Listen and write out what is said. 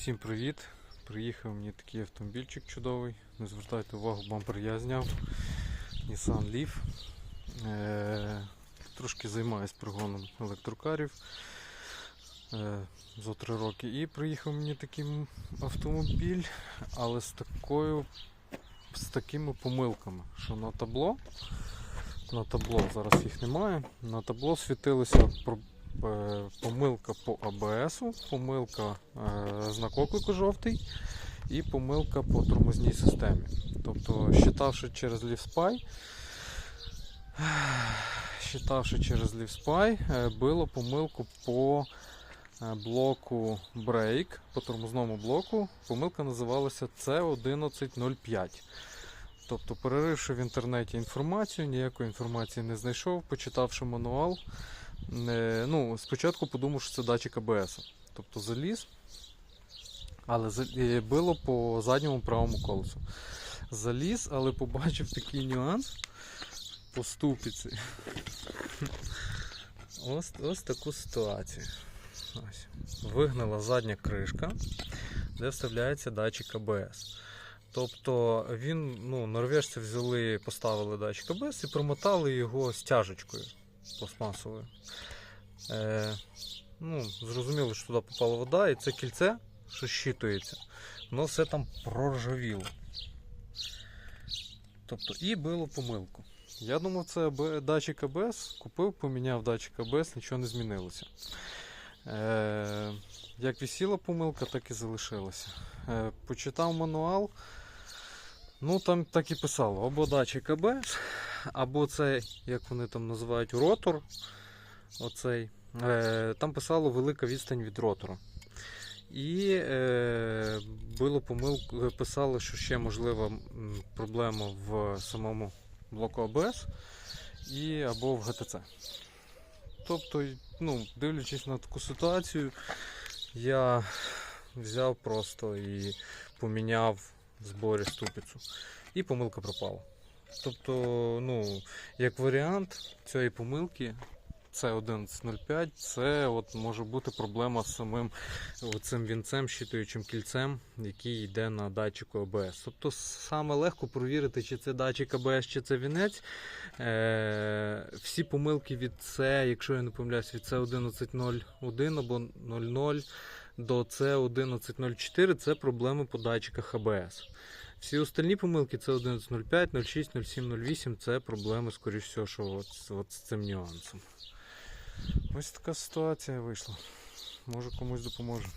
Всім привіт! Приїхав мені такий автомобільчик чудовий. Не звертайте увагу, бампер я зняв. Nissan Leaf. Е, трошки займаюсь пригоном електрокарів е, зо три роки. І приїхав мені такий автомобіль, але з такою з такими помилками, що на табло, на табло зараз їх немає. На табло е, помилка по АБС, помилка е, знак оклику жовтий і помилка по тормозній системі. Тобто, считавши через LiveSpy, считавши через LiveSpy, е, було помилку по е, блоку Brake, по тормозному блоку. Помилка називалася C1105. Тобто, переривши в інтернеті інформацію, ніякої інформації не знайшов, почитавши мануал, е, ну, спочатку подумав, що це датчик АБС. Тобто заліз, але е, по задньому правому колесу. Заліз, але побачив такий нюанс по ступиці. Ось, ось таку ситуацію. Ось. Вигнала задня кришка, де вставляється датчик АБС. Тобто він, ну, норвежці взяли, поставили датчик АБС і промотали його стяжечкою пластмасовою. Е, ну, зрозуміло, що туди попала вода, і це кільце, що щитується, воно все там проржавіло. Тобто, і було помилку. Я думав, це датчик АБС, купив, поміняв датчик АБС, нічого не змінилося. Е, як висіла помилка, так і залишилася. Е, почитав мануал. Ну, там так і писало: або датчик АБС, або цей, як вони там називають, ротор. Оцей. Е, там писало велика відстань від ротора. І е, було помилку, писали, що ще можлива проблема в самому блоку АБС і або в ГТЦ. Тобто, ну, дивлячись на таку ситуацію, я взяв просто і поміняв в зборі ступицю. І помилка пропала. Тобто, ну, як варіант цієї помилки, це 11.05, це от може бути проблема з самим цим вінцем, щитуючим кільцем, який йде на датчику АБС. Тобто саме легко провірити, чи це датчик АБС, чи це вінець. Е, всі помилки від C, якщо я не помиляюсь, від C11.01 або 00 до C11.04 це проблеми по датчиках АБС. Всі остальні помилки це 11.05, 06, 07, 08 це проблеми, скоріш всього, що от, от з цим нюансом. Ось така ситуація вийшла. Може комусь допоможе.